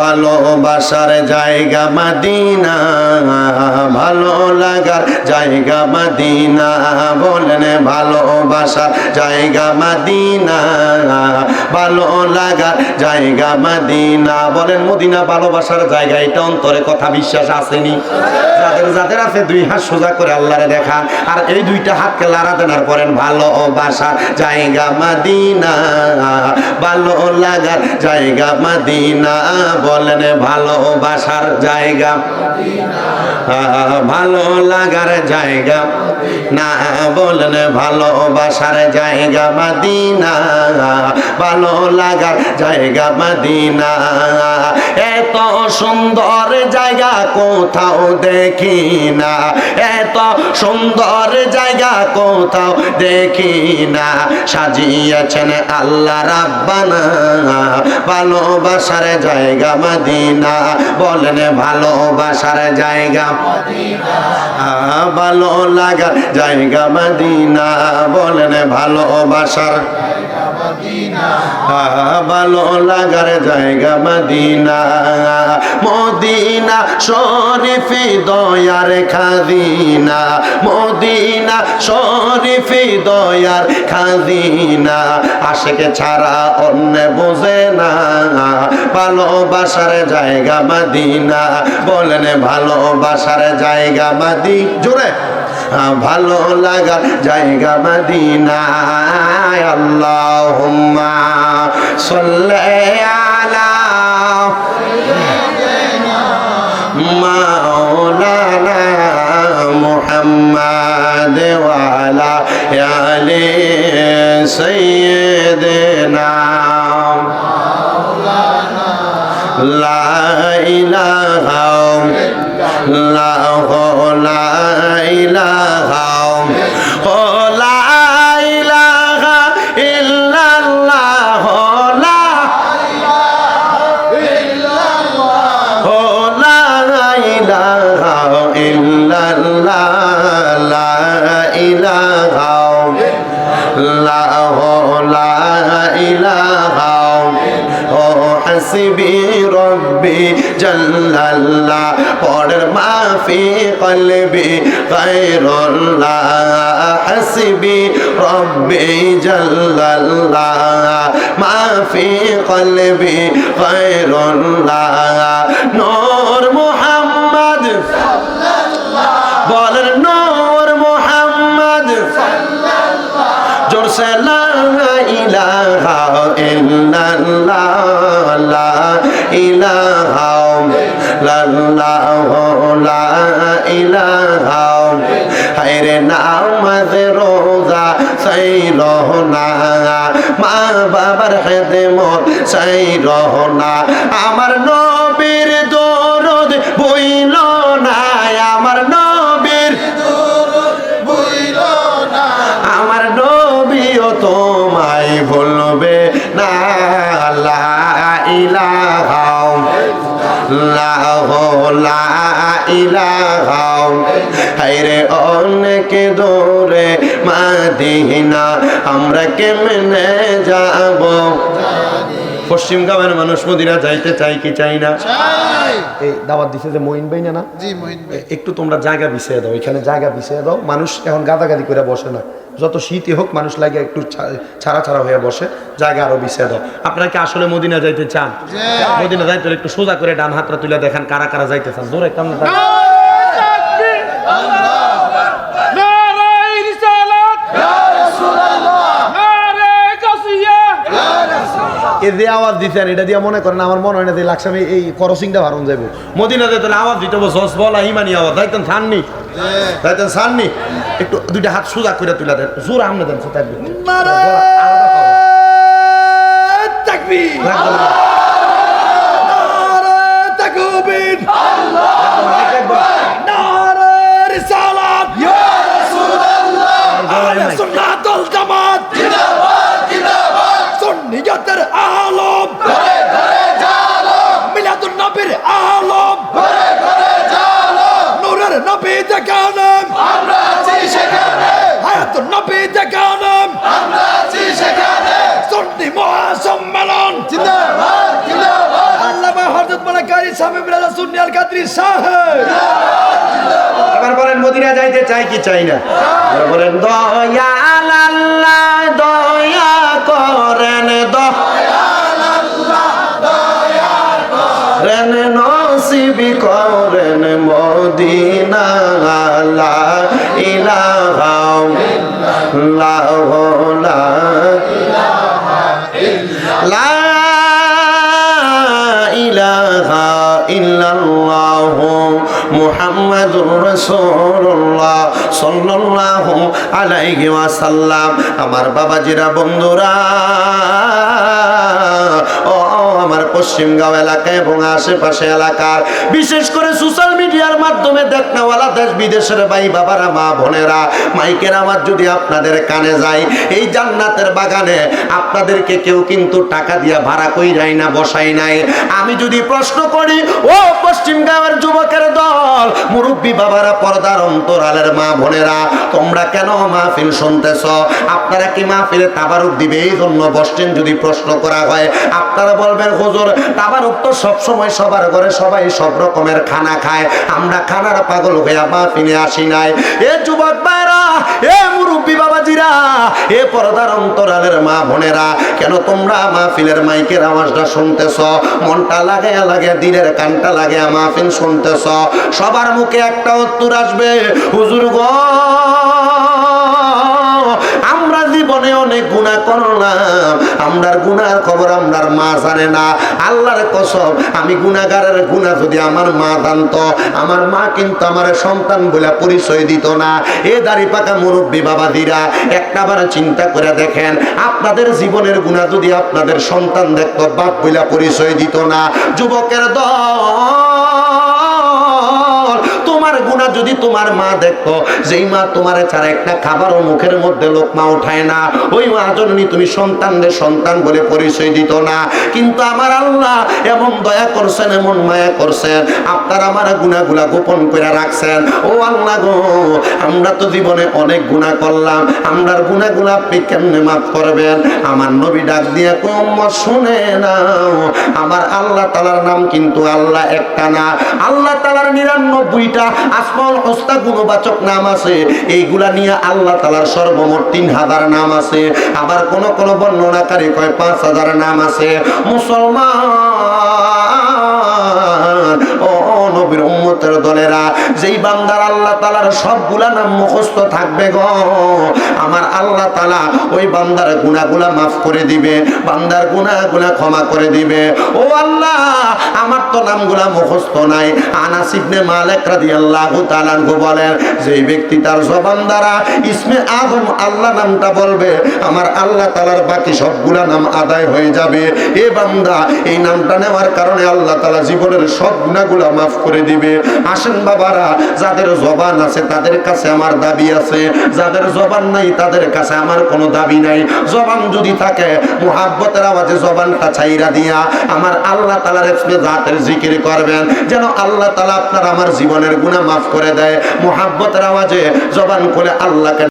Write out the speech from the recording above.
ভালোবাসার জায়গা মাদিনা, ভালো লাগার জায়গা মাদিনা, বলেন ভালোবাসার জায়গা মাদিনা, ভালো লাগার জায়গা মাদিনা, বলেন মদিনা ভালোবাসার জায়গা, এটা অন্তরে কথা বিশ্বাস আসেনি। যাদের যাদের আছে দুই হাত সোজা করে আল্লাহরে দেখা, আর এই দুইটা হাতকে লাড়া দেনার করেন ভালোবাসার জায়গা মাদিনা, ভালো লাগার জায়গা মাদিনা। বলেন ভালোবাসার জায়গা। ভালো লাগার জায়গা। না বলেন ভালোবাসার জায়গা মাদিনা। ভালো লাগার জায়গা মাদিনা। এত সুন্দর জায়গা কোথাও দেখি না। এত সুন্দর জায়গা কোথাও দেখি না। সাজিয়েছেন আল্লাহ রাব্বানা। ভালোবাসার জায়গা মাদিনা। বলেন ভালোবাসার জায়গা। ভালো লাগার জায়গা মাদিনা। বলেন ভালোবাসার ভালো লাগার জায়গা মদিনা। মদিনা শরীফি দয়ার খাদিনা মদিনা শরীফি দয়ার খাদিনা আশেকে ছাড়া অন্য বোঝে না। ভালোবাসার জায়গা মদিনা। বলেন ভালোবাসার জায়গা মাদি জোরে। ভালো লাগার জায়গা মদিনা আল্লাহুম্মা সাল্লি আলা মাওলানা মুহাম্মাদ ওয়া আলা আলি সাইয়্যিদিনা লা ইলাহা লা লা ইলাহা ও হাসবি রব্বি জাল্লাল্লাহ পড়ের মাফি কলবি গায়রুল্লাহ, হাসবি রব্বি জাল্লাল্লাহ, মাফি কলবি গায়রুল্লাহ। নূর মুহাম্মদ ইলাহা ইল্লাল্লাহ, লা ইলাহা লাল্লাহ লা ইলাহা হায়রে রোজা সাই রহনা মা বাবার খেদমত সাই রহনা আমার নবীর দরদ হায়রে অনেক দৌড়ে মাদিনা, আমরা কেমনে যাব? পশ্চিম গ্রামের মানুষ মদিনা যাইতে চাই কি চাই না? এই দাওয়াত দিছে যে মইন ভাই না জি ভাই। একটু তোমরা জায়গা বিছিয়ে দাও এখানে জায়গা বিছিয়ে দাও। মানুষ এখন গাদাগাদি করে বসে না। যত শীতই হোক মানুষ লাগে একটু ছাড়া ছাড়া হয়ে বসে জায়গা আরও বিছিয়ে দাও। আপনারা কি আসলে মদিনা যাইতে চান? মদিনা যাইতে একটু সোজা করে ডান হাতটা তুলে দেখেন কারা কারা যাইতে চান। জোরে কেমন এই যে আওয়াজ দিতেন এটা দিয়ে মনে করেন আমার মনে হয় না যে লাকসামে এই করসিংটা ভারণ যাব মদিনাতে তাহলে হলে আওয়াজ দিতে হবে জস বলা ইমানি আওয়াজ। তাইতেন ছাননি? তাইতেন ছাননি? একটু দুইটা হাত সোজা করে তুলে দেন। জোর আমনে দেন সে তাকবীর! দেখানেন আমরা আছি সেখানে সুন্নি মহাসম্মেলন রাজা সুনিয়াল কাদরি সাহেব এবার বলেন মদিনা যাইতে চাই কি চাই না? এবার বলেন দয়াল আল্লাহ দয়া করেন দয়াল নসিবি করেন মদিনা লা ইলাহা ইল্লাল্লাহ। আমার বাবাজিরা বন্ধুরা আমার পশ্চিমগাঁও এলাকা এবং আশেপাশে এলাকার, বিশেষ করে সোশ্যাল মিডিয়ার মাধ্যমে দেখনাওয়ালা দেশ বিদেশের ভাই বাবারা, মা বোনেরা, মাইকের আমার যদি আপনাদের কানে যায়, এই জান্নাতের বাগানে আপনাদেরকে কেউ কিন্তু টাকা দিয়া ভাড়া কই যায় না, বসাই নাই। আমি যদি প্রশ্ন করি, ও পশ্চিম গাঁয়ের যুবকের দল, মুরব্বী বাবারা, পর্দার অন্তরালের মা বোনেরা, তোমরা কেন মাহফিল শুনতেছ? আপনারা কি মাহফিলে তাবারুক দিবে? এই জন্য বসছেন যদি প্রশ্ন করা হয়, আপনারা বলবেন হুজুর তাবারুক তো সবসময় সবার ঘরে সবাই সব রকমের খানা খায়। আমরা খানার পাগল হইয়া মাহফিলে আসি নাই। এ যুবক ভাইরা, এ মুরব্বী বাবাজিরা, এ পর্দার অন্তরালের মা বোনেরা, কেন তোমরা মাহফিলের মাইকের আওয়াজটা শুনতেছ? মনটা লাগে লাগে দিনের কানটা লাগে মাহফিল শুনতেছ? সবার মুখে একটা উত্তর আসবে, হুজুর গো জীবনে অনেক গুণা করলাম। আমরার গুনার খবর আমরার মা জানে না। আল্লাহর কসম, আমি গুনাগারের গুণা যদি আমার মা জানতো, আমার মা কিন্তু আমার সন্তান বলে পরিচয় দিত না। এ দাড়ি পাকা মুরব্বী বাবাদিরা একটা বার চিন্তা করে দেখেন, আপনাদের জীবনের গুণা যদি আপনাদের সন্তান দেখতো, বাপ বলে পরিচয় দিত না। যুবকের দল গুণা যদি তোমার মা দেখতো যেই মা তোমার ছাড়া একটা খাবারও মুখের মধ্যে লোকমা উঠায় না, ওই মা জননী তুমি সন্তানদের সন্তান বলে পরিচয় দিত না। কিন্তু আমার আল্লাহ এমন দয়া করছেন, এমন মায়া করছেন, আপনার আমার গুণাগুলা গোপন করে রাখছেন। ও আল্লাহ গো, আমরা তো জীবনে অনেক গুণা করলাম আমরার গুণাগুলা আপনি কেমনে মাফ করবেন? আমার নবী ডাক দিয়ে কম শুনে না আমার আল্লাহ তালার নাম কিন্তু আল্লাহ একটা না। আল্লাহ তালার নিরানব্বইটা আসমাউল হস্তা গুণবাচক নাম আছে। এইগুলা নিয়ে আল্লাহ তালার সর্বমোট তিন হাজার নাম আছে। আবার কোন কোন বর্ণনাকারী কয় পাঁচ হাজার নাম আছে। মুসলমান নবীর উম্মতের দলেরা, যেই বান্দার আল্লাহ তালার সবগুলা নাম মুখস্থ থাকবে গো, আমার আল্লাহ তালা ওই বান্দার গুণাগুলা মাফ করে দিবে, বান্দার গুণাগুলা ক্ষমা করে দিবে। ও আল্লাহ, আমার তো নামগুলা মুখস্থ নাই। আনাস ইবনে মালিক রাদিয়াল্লাহু তাআলা বলেন, যেই ব্যক্তি তার জবান দ্বারা ইসমে আদম আল্লাহ নামটা বলবে, আমার আল্লাহ তালার বাকি সবগুলা নাম আদায় হয়ে যাবে। এ বান্দা, এই নামটা নেওয়ার কারণে আল্লাহ তালা জীবনের সব গুণাগুলা মাফ করে দিবে। আসেন বাবারা, যাদের জবান আছে তাদের কাছে আমার দাবি আছে। যাদের জবান নাই তাদের কাছে আমার কোনো দাবি নাই। জবান যদি থাকে, মুহাব্বতের আওয়াজে জবানটা ছাইরা দিয়া আমার আল্লাহ তালার ইসমে জাতের জিকির করবেন। যেন আল্লাহ তালা আপনার আমার জীবনের গুণা মাফ করে দেয়। মুহাব্বতের আওয়াজে জবান করে আল্লাহকে